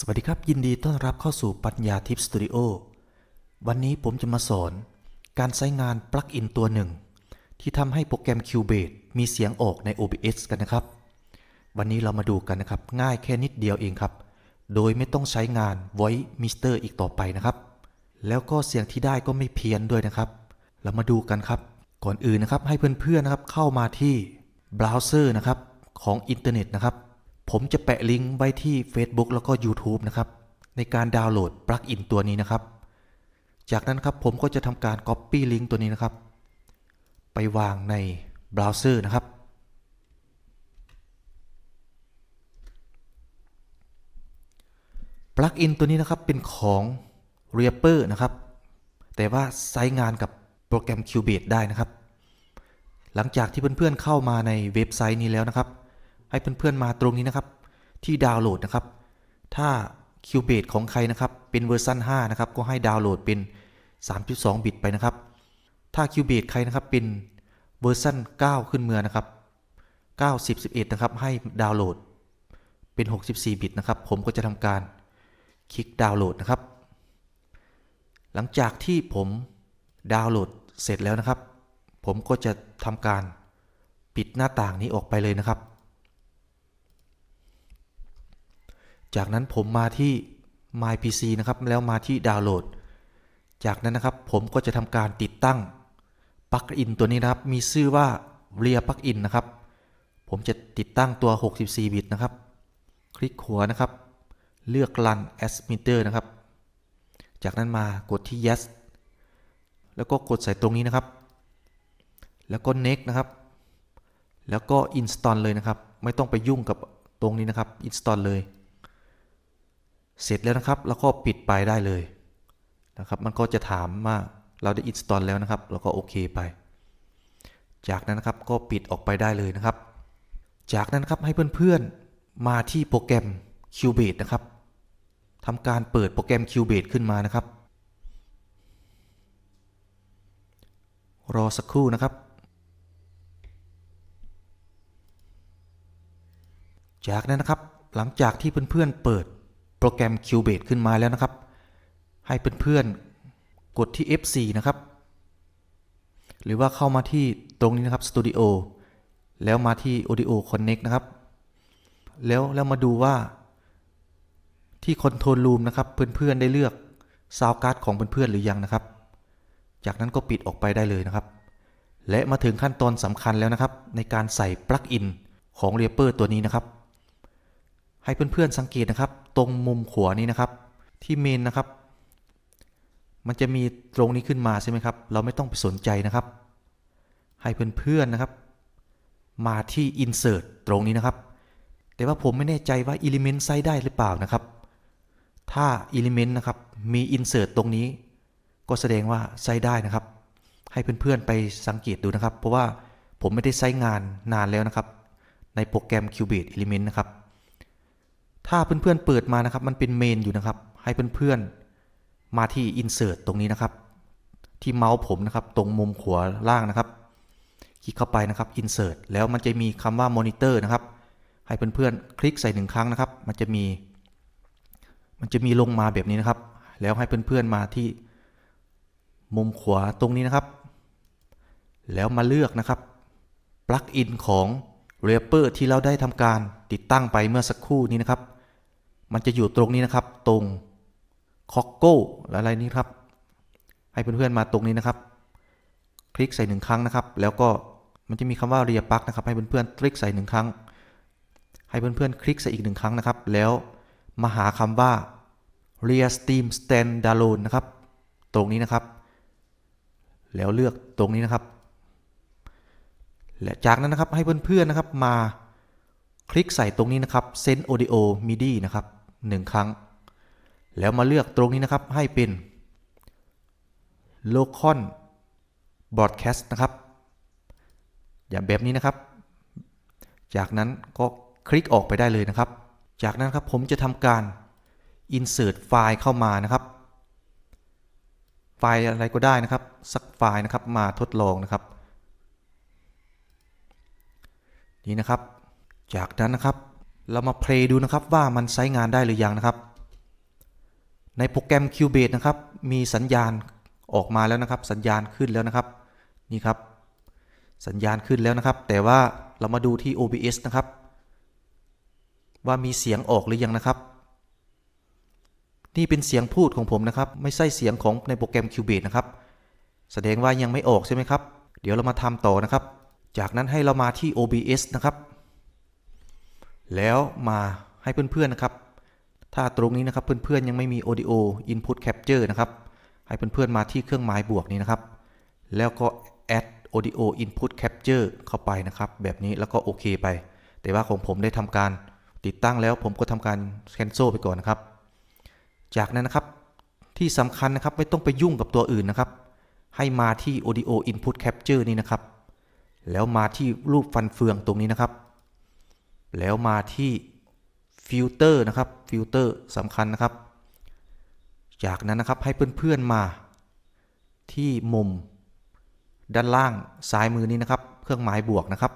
สวัสดีครับ ยินดีต้อนรับเข้าสู่ปัญญาทิพย์สตูดิโอวันนี้ผมจะมาสอน การใช้งานปลั๊กอินตัวหนึ่ง ที่ทำให้โปรแกรม Cubase มีเสียงออกใน OBS กันนะครับ วันนี้เรามาดูกันนะครับ ง่ายแค่นิดเดียวเองครับ โดยไม่ต้องใช้งาน Voice Mister อีกต่อไปนะครับ แล้วก็เสียงที่ได้ก็ไม่เพี้ยนด้วยนะครับ เรามาดูกันครับ ก่อนอื่นนะครับให้เพื่อนๆนะครับเข้ามาที่เบราว์เซอร์นะครับของอินเทอร์เน็ตนะครับ ผมจะแปะลิงก์ไว้ที่ Facebook แล้วก็ YouTube นะครับ ในการดาวน์โหลดปลั๊กอินตัวนี้นะครับ จากนั้นครับผมก็จะทำการ Copy ลิงก์ตัวนี้นะครับ ไปวางในเบราว์เซอร์นะครับ ปลั๊กอินตัวนี้นะครับเป็นของ Reaper นะครับ แต่ว่าใช้งานกับโปรแกรม Cubase ได้นะครับ หลังจากที่เพื่อนๆเข้ามาในเว็บไซต์นี้แล้วนะครับ ให้เพื่อนๆมาตรงนี้นะครับ ที่ดาวน์โหลดนะครับ ถ้า Cubase ของใครนะครับ เป็นเวอร์ชัน5นะครับ ก็ให้ดาวน์โหลดเป็น 3.2 บิตไปนะครับ ถ้า Cubase ใครนะครับ เป็นเวอร์ชัน9 ขึ้นเมือนะครับ 9 10 11 นะครับ ให้ดาวน์โหลดเป็น 64 บิตนะครับ ผมก็จะทำการคลิกดาวน์โหลดนะครับ หลังจากที่ผมดาวน์โหลดเสร็จแล้วนะครับ ผมก็จะทำการปิดหน้าต่างนี้ออกไปเลยนะครับ จากนั้นผมมาที่ My PC นะครับ แล้วมาที่ดาวน์โหลด จากนั้นนะครับผมก็จะทำการติดตั้งปลั๊กอินตัวนี้นะครับ มีชื่อว่า Rear Plugin นะครับ ผมจะติดตั้งตัว 64 บิตนะครับ คลิกหัวนะครับ เลือก Run as Meter นะครับ จากนั้นมากดที่ Yes แล้วก็กดใส่ตรงนี้นะครับ แล้วก็ Next นะครับ แล้วก็ Install เลยนะครับ ไม่ต้องไปยุ่งกับตรงนี้นะครับ Install เลย เสร็จแล้วนะครับ แล้วก็ปิดไปได้เลยนะครับ มันก็จะถามว่าเราได้ install แล้วนะครับ แล้วก็โอเคไป จากนั้นนะครับก็ปิดออกไปได้เลยนะครับ จากนั้นครับให้เพื่อนๆมาที่โปรแกรม Cubase นะครับทำการเปิดโปรแกรม Cubase ขึ้นมานะครับ รอสักครู่นะครับ จากนั้นนะครับหลังจากที่เพื่อนๆเปิด โปรแกรม Cubase ขึ้นมาแล้วนะครับ ให้เพื่อนๆ กดที่ F4 นะครับ หรือว่าเข้ามาที่ตรงนี้นะครับ Studio แล้วมาที่ Audio Connect นะครับ แล้วแล้วมาดูว่าที่ Control Room นะครับ เพื่อนๆ ได้เลือก Sound Card ของเพื่อนๆ หรือยังนะครับ จากนั้นก็ปิดออกไปได้เลยนะครับ และมาถึงขั้นตอนสำคัญแล้วนะครับ ในการใส่ปลั๊กอินของ Reaper ตัวนี้นะครับ ให้เพื่อนๆสังเกตนะครับ ตรงมุมขวานี้นะครับ ที่เมนนะครับ มันจะมีตรงนี้ขึ้นมาใช่ไหมครับ เราไม่ต้องไปสนใจนะครับ ให้เพื่อนๆนะครับ มาที่ insert ตรงนี้นะครับ แต่ว่าผมไม่แน่ใจว่า element ใช้ได้หรือเปล่านะครับ ถ้า element นะครับ มี insert ตรงนี้ ก็แสดงว่าใช้ได้นะครับ ให้เพื่อนๆไปสังเกตดูนะครับ เพราะว่าผมไม่ได้ใช้งานนานแล้วนะครับ ในโปรแกรม Cubase Element นะครับ ถ้าเพื่อนๆเปิดมานะครับ มันเป็นเมนอยู่นะครับ ให้เพื่อนๆมาที่ Insert ตรงนี้นะครับ ที่เมาส์ผมนะครับ ตรงมุมขวาล่างนะครับ คลิกเข้าไปนะครับ Insert แล้วมันจะมีคำว่า Monitor นะครับ ให้เพื่อนๆคลิกใส่หนึ่งครั้งนะครับ มันจะมี มันจะมีลงมาแบบนี้นะครับ แล้วให้เพื่อนๆมาที่ มุมขวาตรงนี้นะครับ แล้วมาเลือกนะครับปลั๊กอินของ Reaper ที่เราได้ทำการติดตั้งไปเมื่อสักครู่นี้นะครับ มันจะอยู่ตรงนี้นะครับ ตรงคอกโก้อะไรนี้ครับ ให้เพื่อนๆมาตรงนี้นะครับ คลิกใส่หนึ่งครั้งนะครับ แล้วก็มันจะมีคำว่าเรียปักนะครับ ให้เพื่อนๆคลิกใส่หนึ่งครั้ง ให้เพื่อนๆคลิกใส่อีกหนึ่งครั้งนะครับ แล้วมาหาคำว่า Rear Steam Standalone นะครับ ตรงนี้นะครับ แล้วเลือกตรงนี้นะครับ และจากนั้นนะครับให้เพื่อนๆนะครับมาคลิกใส่ตรงนี้นะครับ Send Audio MIDI นะครับ หนึ่งครั้ง แล้วมาเลือกตรงนี้นะครับให้เป็น Local Broadcast นะครับ อย่างแบบนี้นะครับ จากนั้นก็คลิกออกไปได้เลยนะครับ จากนั้นครับผมจะทำการ Insert ไฟล์เข้ามานะครับ ไฟล์อะไรก็ได้นะครับ สักไฟล์นะครับมาทดลองนะครับ นี่นะครับ จากนั้นนะครับ เรามาเพลย์ดูนะครับว่ามันใช้งานได้หรือยังนะครับ ในโปรแกรม Cubase นะครับ มีสัญญาณออกมาแล้วนะครับ สัญญาณขึ้นแล้วนะครับ นี่ครับ สัญญาณขึ้นแล้วนะครับ แต่ว่าเรามาดูที่ OBS นะครับ ว่ามีเสียงออกหรือยังนะครับ นี่เป็นเสียงพูดของผมนะครับ ไม่ใช่เสียงของในโปรแกรม Cubase นะครับ แสดงว่ายังไม่ออกใช่ไหมครับ เดี๋ยวเรามาทำต่อนะครับ จากนั้นให้เรามาที่ OBS นะครับ แล้วมาให้เพื่อนๆนะครับ ถ้าตรงนี้นะครับเพื่อนๆยังไม่มี Audio Input Capture นะครับ ให้เพื่อนๆมาที่เครื่องหมายบวกนี้นะครับ แล้วก็ add audio input capture เข้าไปนะครับ แบบนี้แล้วก็โอเคไป แต่ว่าของผมได้ทำการติดตั้งแล้วผมก็ทำการ cancel ไปก่อนนะครับ จากนั้นนะครับที่สำคัญนะครับไม่ต้องไปยุ่งกับตัวอื่นนะครับ ให้มาที่ audio input capture นี่นะครับ แล้วมาที่รูปฟันเฟืองตรงนี้นะครับ แล้วมาที่ฟิลเตอร์นะครับฟิลเตอร์สำคัญนะครับ จากนั้นนะครับให้เพื่อนๆมา ที่มุม ด้านล่างซ้ายมือนี้นะครับ เครื่องหมายบวกนะครับ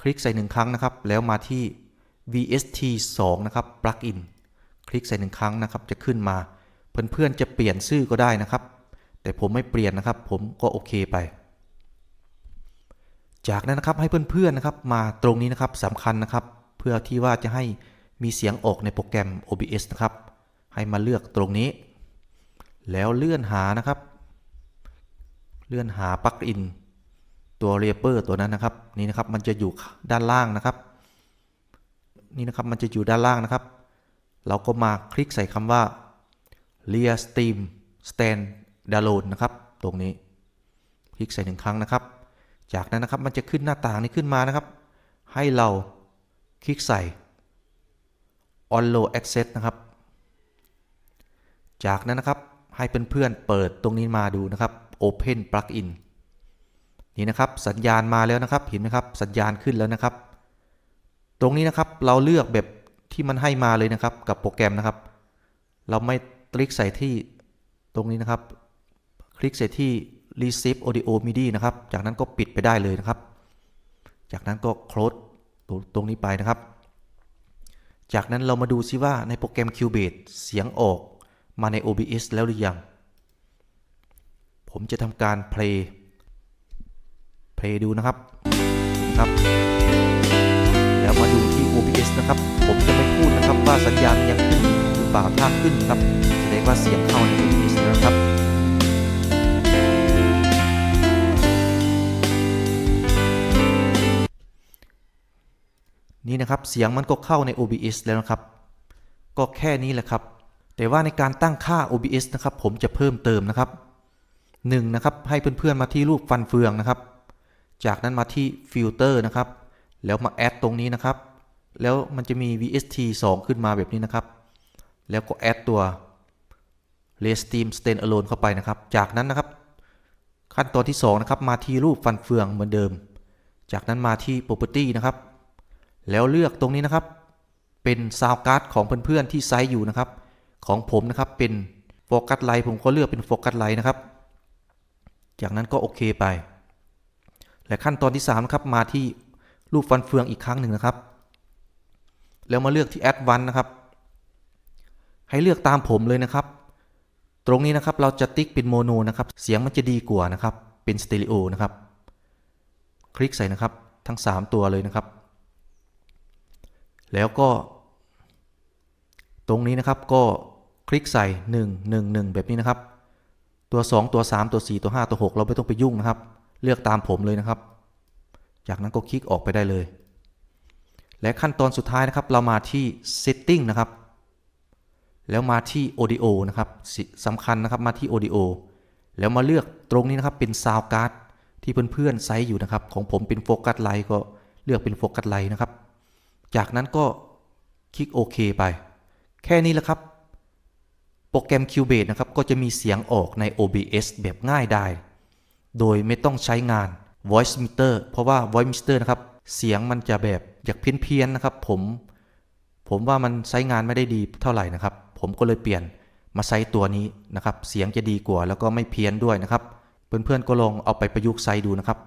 คลิกใส่หนึ่งครั้งนะครับ แล้วมาที่ VST 2 นะครับ plugin คลิกใส่หนึ่งครั้งนะครับ จะขึ้นมา เพื่อนๆจะเปลี่ยนชื่อก็ได้นะครับ แต่ผมไม่เปลี่ยนนะครับ ผมก็โอเคไป จากนั้นนะครับให้เพื่อนๆนะครับมาตรงนี้นะครับสำคัญนะครับ เพื่อที่ว่าจะให้มีเสียงออกในโปรแกรม OBS นะครับ ให้มาเลือกตรงนี้ แล้วเลื่อนหานะครับ เลื่อนหาปลั๊กอินตัวเรเปอร์ตัวนั้นนะครับนี่นะครับมันจะอยู่ด้านล่างนะครับ นี่นะครับมันจะอยู่ด้านล่างนะครับ เราก็มาคลิกใส่คำว่า Rear Steam Stand Download นะครับ ตรงนี้ คลิกใส่หนึ่งครั้งนะครับ จากนั้นนะครับมันจะขึ้นหน้าต่างนี้ขึ้นมานะครับ ให้เราคลิกใส่ On Low Access นะครับ จากนั้นนะครับให้เพื่อนๆเปิดตรงนี้มาดูนะครับ Open Plugin นี่นะครับสัญญาณมาแล้วนะครับเห็นไหมครับสัญญาณขึ้นแล้วนะครับ ตรงนี้นะครับเราเลือกแบบที่มันให้มาเลยนะครับกับโปรแกรมนะครับ เราไม่คลิกใส่ที่ตรงนี้นะครับ คลิกใส่ที่ Receive Audio MIDI นะครับ จากนั้นก็ปิดไปได้เลยนะครับ จากนั้นก็ close ตรงนี้ไปนะครับ จากนั้นเรามาดูซิว่าในโปรแกรม Cubase เสียงออกมาใน OBS แล้วหรือยัง ผมจะทำการ play play ดูนะครับนะครับ แล้วมาดูที่ OBS นะครับ ผมจะไม่พูดนะครับว่าสัญญาณยังขึ้นหรือเปล่าถ้าขึ้นครับแสดงว่าเสียงเข้าใน OBS แล้วครับ นี่นะครับเสียงมันก็เข้าใน OBS แล้วนะครับ ก็แค่นี้แหละครับ แต่ว่าในการตั้งค่า OBS นะครับ ผมจะเพิ่มเติมนะครับหนึ่งนะครับให้เพื่อนๆมาที่รูปฟันเฟืองนะครับ จากนั้นมาที่ฟิลเตอร์นะครับ แล้วมาแอดตรงนี้นะครับ แล้วมันจะมี VST 2 ขึ้นมาแบบนี้นะครับ แล้วก็แอดตัว r e s t e a m Stand Alone เข้าไปนะครับ จากนั้นนะครับ ขั้นตอนที่2นะครับมาที่รูปฟันเฟืองเหมือนเดิม จากนั้นมาที่ Property นะครับ แล้วเลือกตรงนี้นะครับ เป็นซาวการ์ดของเพื่อนๆที่ไซส์อยู่นะครับ ของผมนะครับเป็นโฟกัสไลท์ผมก็เลือกเป็นโฟกัสไลท์นะครับ จากนั้นก็โอเคไป และขั้นตอนที่3นะครับมาที่รูปฟันเฟืองอีกครั้งหนึ่งนะครับ แล้วมาเลือกที่ Add One นะครับ ให้เลือกตามผมเลยนะครับ ตรงนี้นะครับเราจะติ๊กเป็นโมโนนะครับ เสียงมันจะดีกว่านะครับ เป็นสเตอริโอนะครับ คลิกใส่นะครับทั้ง 3 ตัวเลยนะครับ แล้วก็ ตรงนี้นะครับก็คลิกใส่ 1 1 1 แบบนี้นะครับ ตัว 2 ตัว 3 ตัว 4 ตัว 5 ตัว 6 เราไม่ต้องไปยุ่งนะครับ เลือกตามผมเลยนะครับ จากนั้นก็คลิกออกไปได้เลย และขั้นตอนสุดท้ายนะครับ เรามาที่ setting นะครับ แล้วมาที่ audio นะครับสำคัญนะครับมาที่ audio แล้วมาเลือกตรงนี้นะครับเป็น sound card ที่เพื่อนๆไซส์อยู่นะครับ ของผมเป็นโฟกัสไลท์ก็เลือกเป็นโฟกัสไลท์นะครับ จากนั้นก็คลิกโอเคไป แค่นี้แหละครับ โปรแกรม Cubase นะครับ ก็จะมีเสียงออกใน OBS แบบง่ายได้โดยไม่ต้องใช้งาน voice meter เพราะว่า voice meter นะครับ เสียงมันจะแบบอยากเพี้ยนๆนะครับ ผม ผมว่ามันใช้งานไม่ได้ดีเท่าไหร่นะครับ ผมก็เลยเปลี่ยนมาใช้ตัวนี้นะครับ เสียงจะดีกว่าแล้วก็ไม่เพี้ยนด้วยนะครับ เพื่อนๆก็ลองเอาไปประยุกต์ใช้ดูนะครับ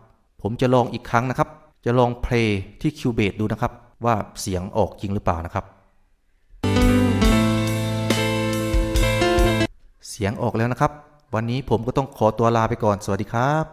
ผมจะลองอีกครั้งนะครับ จะลองเพลงที่ Cubase ดูนะครับ ว่าเสียงออกจริงหรือเปล่านะครับ เสียงออกแล้วนะครับ วันนี้ผมก็ต้องขอตัวลาไปก่อน สวัสดีครับ